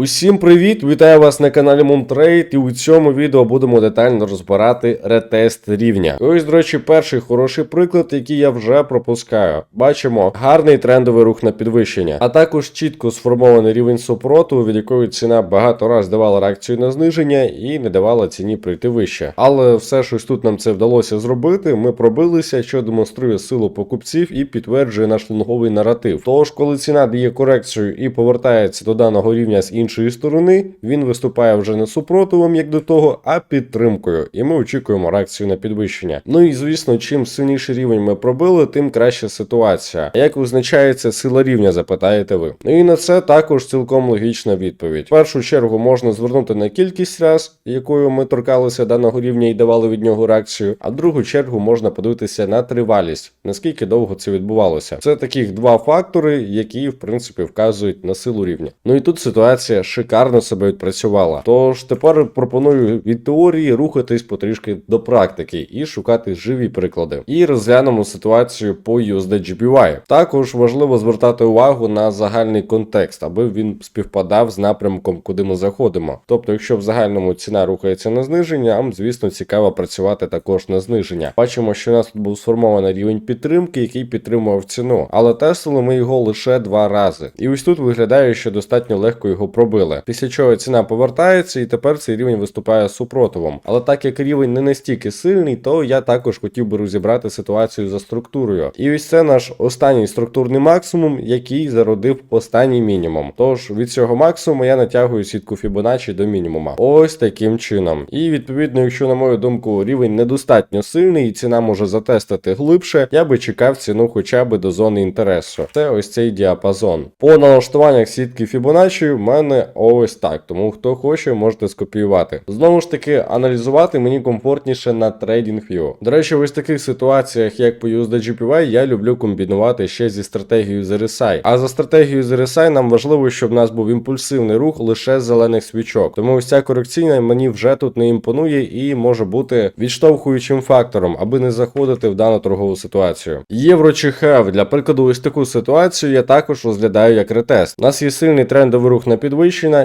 Усім привіт! Вітаю вас на каналі Moontrade і у цьому відео будемо детально розбирати ретест рівня. І ось, до речі, перший хороший приклад, який я вже пропускаю. Бачимо гарний трендовий рух на підвищення, а також чітко сформований рівень супроту, від якої ціна багато раз давала реакцію на зниження і не давала ціні прийти вище. Але все ж ось тут нам це вдалося зробити. Ми пробилися, що демонструє силу покупців і підтверджує наш лонговий наратив. Тож, коли ціна дає корекцію і повертається до даного рівня з іншої сторони, він виступає вже не супротивом, як до того, а підтримкою. І ми очікуємо реакцію на підвищення. Ну і звісно, чим сильніший рівень ми пробили, тим краща ситуація. Як визначається сила рівня, запитаєте ви? Ну і на це також цілком логічна відповідь. В першу чергу можна звернути на кількість раз, якою ми торкалися даного рівня і давали від нього реакцію. А в другу чергу можна подивитися на тривалість, наскільки довго це відбувалося. Це таких два фактори, які в принципі вказують на силу рівня. Ну і тут ситуація шикарно себе відпрацювала. Тож тепер пропоную від теорії рухатись потрішки до практики і шукати живі приклади. І розглянемо ситуацію по USDGPY. Також важливо звертати увагу на загальний контекст, аби він співпадав з напрямком, куди ми заходимо. Тобто, якщо в загальному ціна рухається на зниження, нам звісно цікаво працювати також на зниження. Бачимо, що у нас тут був сформований рівень підтримки, який підтримував ціну, але тестили ми його лише два рази. І ось тут виглядає, що достатньо легко його пробили. Після чого ціна повертається, і тепер цей рівень виступає супротивом. Але так як рівень не настільки сильний, то я також хотів би розібрати ситуацію за структурою. І ось це наш останній структурний максимум, який зародив останній мінімум. Тож від цього максимуму я натягую сітку Fibonacci до мінімума. Ось таким чином. І відповідно, якщо на мою думку рівень недостатньо сильний і ціна може затестити глибше, я би чекав ціну хоча б до зони інтересу. Це ось цей діапазон. По налаштуваннях сітки Fibonacci в мене ось так. Тому хто хоче, можете скопіювати. Знову ж таки, аналізувати мені комфортніше на TradingView. До речі, в ось таких ситуаціях, як по USDGPY, я люблю комбінувати ще зі стратегією з RSI. А за стратегією з RSI нам важливо, щоб в нас був імпульсивний рух лише зелених свічок. Тому ось ця корекційна мені вже тут не імпонує і може бути відштовхуючим фактором, аби не заходити в дану торгову ситуацію. Євро чи хев для прикладу, ось таку ситуацію я також розглядаю як ретест. У нас є сильний трендовий рух на підвищення.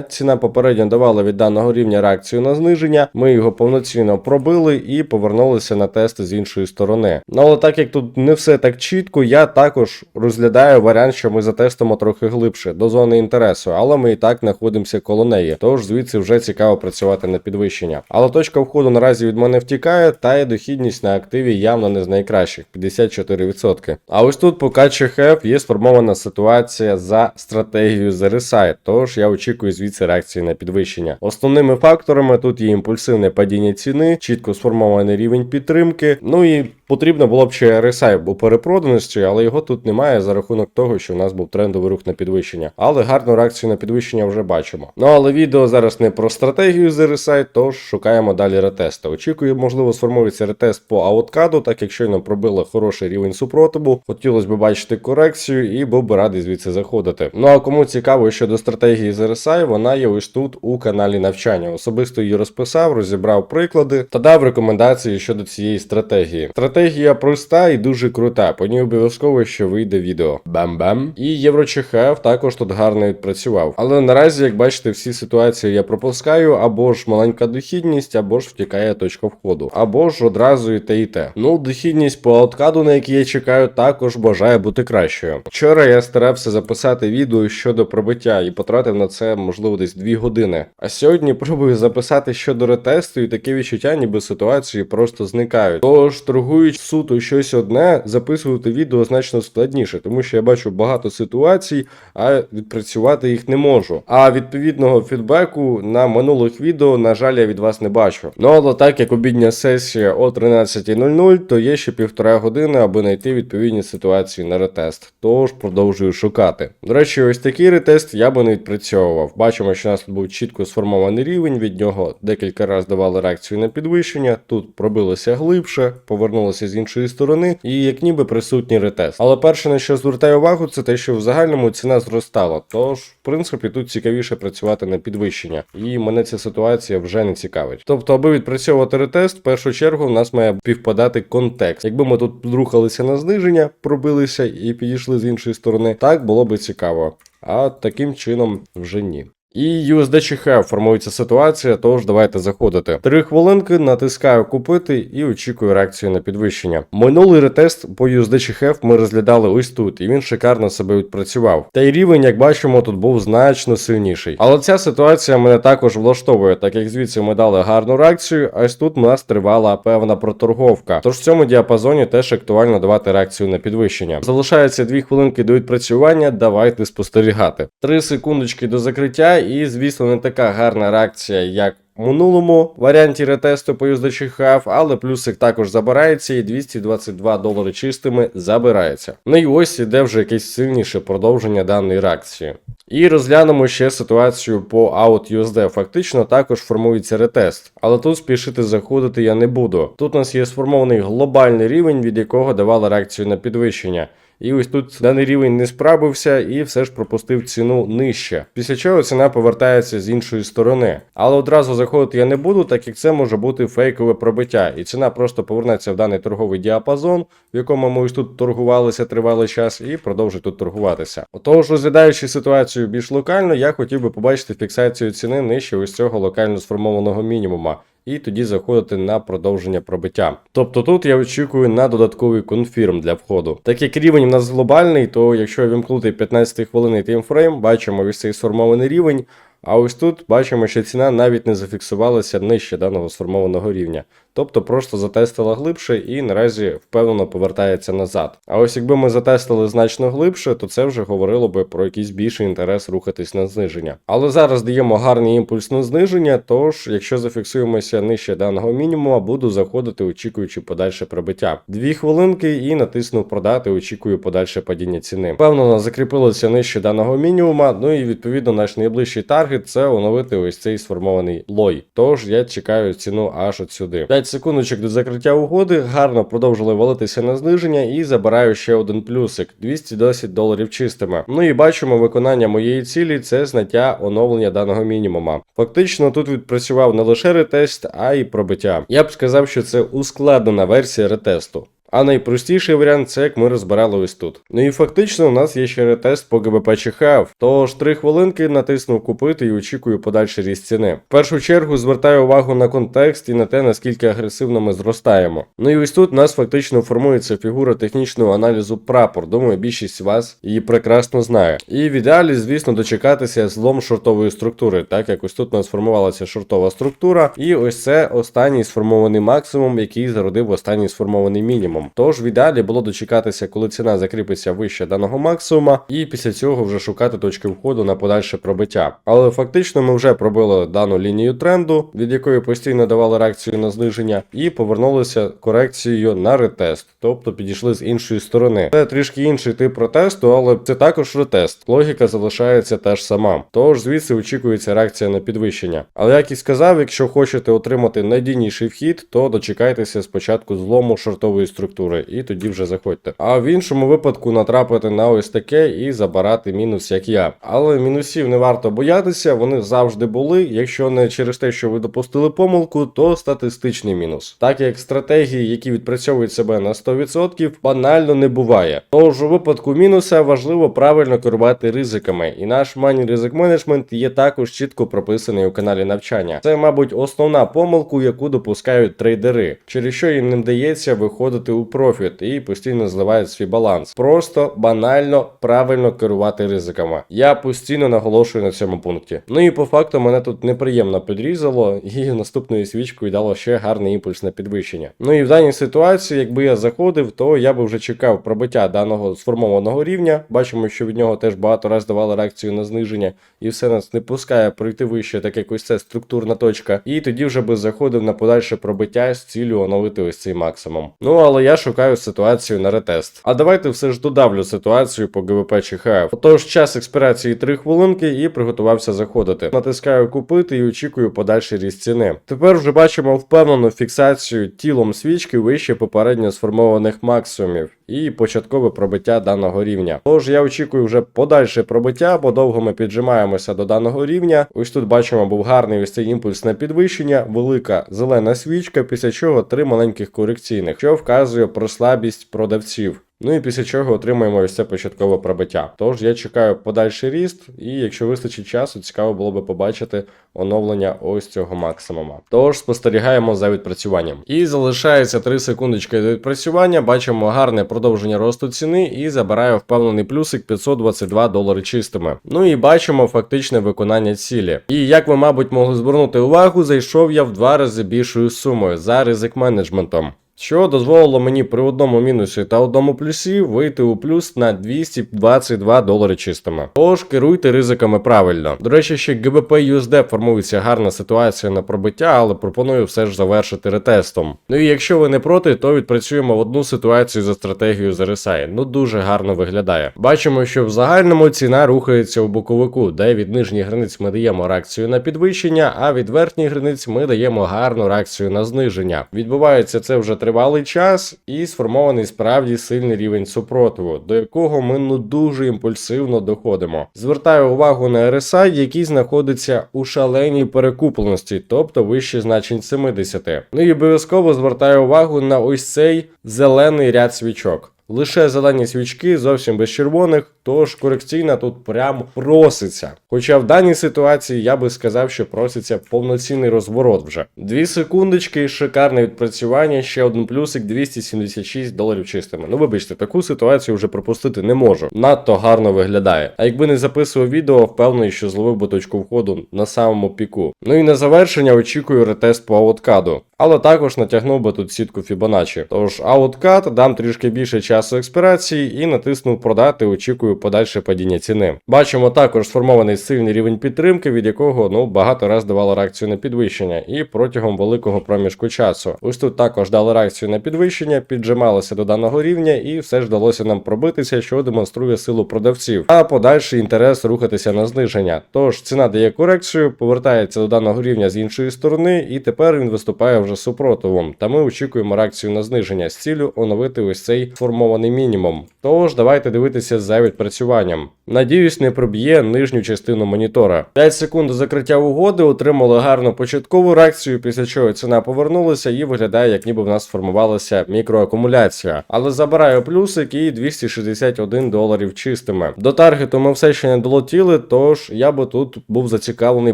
Ціна попередньо давала від даного рівня реакцію на зниження. Ми його повноцінно пробили і повернулися на тести з іншої сторони. Ну але так як тут не все так чітко, я також розглядаю варіант, що ми затестимо трохи глибше до зони інтересу, але ми і так знаходимося коло неї. Тож звідси вже цікаво працювати на підвищення. Але точка входу наразі від мене втікає, та і дохідність на активі явно не з найкращих 54%. А ось тут по КЧХФ є сформована ситуація за стратегією з RSI, тож я очікую звідси реакції на підвищення. Основними факторами тут є імпульсивне падіння ціни, чітко сформований рівень підтримки. Ну і потрібно було б ще RSI у перепроданості, але його тут немає за рахунок того, що в нас був трендовий рух на підвищення. Але гарну реакцію на підвищення вже бачимо. Ну але відео зараз не про стратегію з RSI, тож шукаємо далі ретести. Очікую, можливо, сформується ретест по ауткаду, так як щойно пробили хороший рівень супротиву. Хотілося б бачити корекцію і був би радий звідси заходити. Ну а кому цікаво щодо стратегії з RSI, вона є ось тут у каналі навчання. Особисто її розписав, розібрав приклади та дав рекомендації щодо цієї стратегії. Стратегія проста і дуже крута. По ній обов'язково ще вийде відео. Бам-бам. І Єврочихеф також тут гарно відпрацював. Але наразі, як бачите, всі ситуації я пропускаю, або ж маленька дохідність, або ж втікає точка входу, або ж одразу і те і те. Ну, дохідність по ауткаду, на який я чекаю, також бажає бути кращою. Вчора я старався записати відео щодо пробиття і потратив на це можливо десь 2 години. А сьогодні пробую записати щодо ретесту, і таке відчуття, ніби ситуації просто зникають. Тож торгуючи суто щось одне, записувати відео значно складніше, тому що я бачу багато ситуацій, а відпрацювати їх не можу. А відповідного фідбеку на минулих відео, на жаль, я від вас не бачу. Ну але так як обідня сесія о 13.00, то є ще півтора години, аби знайти відповідні ситуації на ретест. Тож продовжую шукати. До речі, ось такий ретест я би не відпрацьовував. Бачимо, що у нас тут був чітко сформований рівень, від нього декілька разів давали реакцію на підвищення. Тут пробилося глибше, повернулося з іншої сторони, і як ніби присутній ретест. Але перше, на що звертаю увагу, це те, що в загальному ціна зростала. Тож, в принципі, тут цікавіше працювати на підвищення. І мене ця ситуація вже не цікавить. Тобто, аби відпрацьовувати ретест, в першу чергу в нас має співпадати контекст. Якби ми тут рухалися на зниження, пробилися і підійшли з іншої сторони, так було би цікаво. А таким чином вже ні. І USD формується ситуація, тож давайте заходити. Три хвилинки натискаю купити і очікую реакцію на підвищення. Минулий ретест по USD ми розглядали ось тут, і він шикарно себе відпрацював. Та й рівень, як бачимо, тут був значно сильніший. Але ця ситуація мене також влаштовує, так як звідси ми дали гарну реакцію, а ось тут у нас тривала певна проторговка. Тож в цьому діапазоні теж актуально давати реакцію на підвищення. Залишається 2 хвилинки до відпрацювання. Давайте спостерігати. 3 секундочки до закриття, і звісно, не така гарна реакція, як. У минулому варіанті ретесту по USD але плюсик також забирається і 222 долари чистими забирається. Ну і ось іде вже якесь сильніше продовження даної реакції. І розглянемо ще ситуацію по OutUSD. Фактично також формується ретест, але тут спішити заходити я не буду. Тут у нас є сформований глобальний рівень, від якого давали реакцію на підвищення. І ось тут даний рівень не справився і все ж пропустив ціну нижче. Після чого ціна повертається з іншої сторони. Але одразу заходити я не буду, так як це може бути фейкове пробиття, і ціна просто повернеться в даний торговий діапазон, в якому ми ось тут торгувалися тривалий час, і продовжить тут торгуватися. Отож, розглядаючи ситуацію більш локально, я хотів би побачити фіксацію ціни нижче ось цього локально сформованого мінімума і тоді заходити на продовження пробиття. Тобто тут я очікую на додатковий конфірм для входу. Так як рівень у нас глобальний, то якщо вімкнути 15 хвилинний таймфрейм, бачимо ось цей сформований рівень. А ось тут бачимо, що ціна навіть не зафіксувалася нижче даного сформованого рівня. Тобто просто затестила глибше і наразі впевнено повертається назад. А ось якби ми затестили значно глибше, то це вже говорило би про якийсь більший інтерес рухатись на зниження. Але зараз даємо гарний імпульс на зниження, тож якщо зафіксуємося нижче даного мінімума, буду заходити, очікуючи подальше прибиття. Дві хвилинки і натиснув продати, очікую подальше падіння ціни. Впевнено, закріпилося нижче даного мінімума, ну і відповідно наш найближчий таргет це оновити ось цей сформований лой. Тож я чекаю ціну аж от сюди. 5 секундочок до закриття угоди, гарно продовжили валитися на зниження і забираю ще один плюсик 210 доларів чистими. Ну і бачимо виконання моєї цілі це зняття оновлення даного мінімума. Фактично тут відпрацював не лише ретест, а й пробиття. Я б сказав, що це ускладнена версія ретесту. А найпростіший варіант це як ми розбирали ось тут. Ну і фактично у нас є ще ретест по ГБП ЧХФ. Тож 3 хвилинки натиснув купити і очікую подальший ріст ціни. В першу чергу звертаю увагу на контекст і на те, наскільки агресивно ми зростаємо. Ну і ось тут у нас фактично формується фігура технічного аналізу прапор. Думаю, більшість вас її прекрасно знає. І в ідеалі, звісно, дочекатися злом шортової структури, так як ось тут у нас сформувалася шортова структура, і ось це останній сформований максимум, який зародив останній сформований мінімум. Тож в ідеалі було дочекатися, коли ціна закріпиться вище даного максимума, і після цього вже шукати точки входу на подальше пробиття. Але фактично ми вже пробили дану лінію тренду, від якої постійно давали реакцію на зниження, і повернулися корекцією на ретест, тобто підійшли з іншої сторони. Це трішки інший тип протесту, але це також ретест. Логіка залишається та ж сама. Тож звідси очікується реакція на підвищення. Але як і сказав, якщо хочете отримати надійніший вхід, то дочекайтеся спочатку злому шортової структури структури, і тоді вже заходьте. А в іншому випадку натрапити на ось таке і забирати мінус, як я. Але мінусів не варто боятися, вони завжди були. Якщо не через те, що ви допустили помилку, то статистичний мінус. Так як стратегії, які відпрацьовують себе на 100%, банально не буває. Тож у випадку мінуса важливо правильно керувати ризиками, і наш Money Risk Management є також чітко прописаний у каналі навчання. Це, мабуть, основна помилка, яку допускають трейдери, через що їм не вдається виходити у профіт і постійно зливають свій баланс. Просто банально правильно керувати ризиками. Я постійно наголошую на цьому пункті. Ну і по факту мене тут неприємно підрізало, і наступною свічкою дало ще гарний імпульс на підвищення. Ну і в даній ситуації, якби я заходив, то я би вже чекав пробиття даного сформованого рівня. Бачимо, що від нього теж багато раз давали реакцію на зниження, і все нас не пускає пройти вище, так як ось це структурна точка. І тоді вже би заходив на подальше пробиття з цілею оновити ось цей максимум. Ну але я шукаю ситуацію на ретест. А давайте все ж додавлю ситуацію по ГВП ЧХФ. Отож, час експірації 3 хвилинки і приготувався заходити. Натискаю купити і очікую подальший ріст ціни. Тепер вже бачимо впевнену фіксацію тілом свічки вище попередньо сформованих максимумів і початкове пробиття даного рівня. Тож я очікую вже подальше пробиття, бо довго ми піджимаємося до даного рівня. Ось тут бачимо, був гарний ось цей імпульс на підвищення, велика зелена свічка, після чого три маленьких корекційних, що вказує про слабість продавців. Ну і після чого отримаємо ось це початкове пробиття. Тож я чекаю подальший ріст, і якщо вистачить часу, цікаво було би побачити оновлення ось цього максимума. Тож спостерігаємо за відпрацюванням. І залишається 3 секундочки до відпрацювання. Бачимо гарне продовження росту ціни і забираю впевнений плюсик 522 долари чистими. Ну і бачимо фактичне виконання цілі. І як ви, мабуть, могли звернути увагу, зайшов я в два рази більшою сумою за ризик менеджментом. Що дозволило мені при одному мінусі та одному плюсі вийти у плюс на 222 долари чистими. Тож керуйте ризиками правильно. До речі, ще GBP USD формується гарна ситуація на пробиття, але пропоную все ж завершити ретестом. Ну і якщо ви не проти, то відпрацюємо в одну ситуацію за стратегією з RSI. Ну дуже гарно виглядає. Бачимо, що в загальному ціна рухається у боковику, де від нижніх границь ми даємо реакцію на підвищення, а від верхніх границь ми даємо гарну реакцію на зниження. Відбувається це вже тривалий час і сформований справді сильний рівень супротиву, до якого ми ну дуже імпульсивно доходимо. Звертаю увагу на RSI, який знаходиться у шаленій перекупленості, тобто вище значень 70. Ну і обов'язково звертаю увагу на ось цей зелений ряд свічок. Лише зелені свічки зовсім без червоних, тож корекційна тут прям проситься. Хоча в даній ситуації я би сказав, що проситься повноцінний розворот вже. Дві секундочки, шикарне відпрацювання, ще один плюсик 276 доларів чистими. Ну вибачте, таку ситуацію вже пропустити не можу. Надто гарно виглядає. А якби не записував відео, впевнений, що зловив би точку входу на самому піку. Ну і на завершення очікую ретест по ауткаду. Але також натягнув би тут сітку Fibonacci. Тож ауткат, дам трішки більше часу експірації і натиснув продати, очікую подальше падіння ціни. Бачимо також сформований сильний рівень підтримки, від якого ну багато раз давало реакцію на підвищення, і протягом великого проміжку часу. Ось тут також дали реакцію на підвищення, піджималося до даного рівня, і все ж вдалося нам пробитися, що демонструє силу продавців, а подальший інтерес рухатися на зниження. Тож ціна дає корекцію, повертається до даного рівня з іншої сторони, і тепер він виступає вже супротивом. Та ми очікуємо реакцію на зниження з цілю оновити ось цей формований мінімум. Тож давайте дивитися за відпрацюванням. Надіюсь, не проб'є нижню частину монітора. 5 секунд до закриття угоди отримали гарну початкову реакцію, після чого ціна повернулася і виглядає, як ніби в нас сформувалася мікроакумуляція. Але забираю плюсик і 261 доларів чистими. До таргету ми все ще не долетіли, тож я би тут був зацікавлений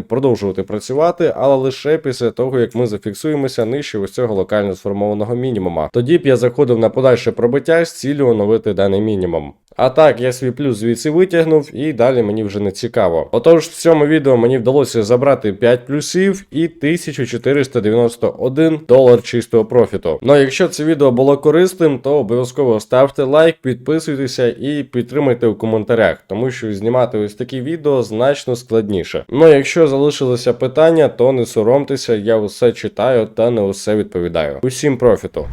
продовжувати працювати, але лише після того, як ми зафіксуємося нижче ось цього локально сформованого мінімума. Тоді б я заходив на подальше пробиття з ціллю оновити даний мінімум. А так, я свій плюс звідси витягнув, і далі мені вже не цікаво. Отож, в цьому відео мені вдалося забрати 5 плюсів і 1491 долар чистого профіту. Ну а якщо це відео було корисним, то обов'язково ставте лайк, підписуйтеся і підтримайте у коментарях, тому що знімати ось такі відео значно складніше. Ну а якщо залишилися питання, то не соромтеся, я усе читаю та не усе відповідаю. Усім профіту!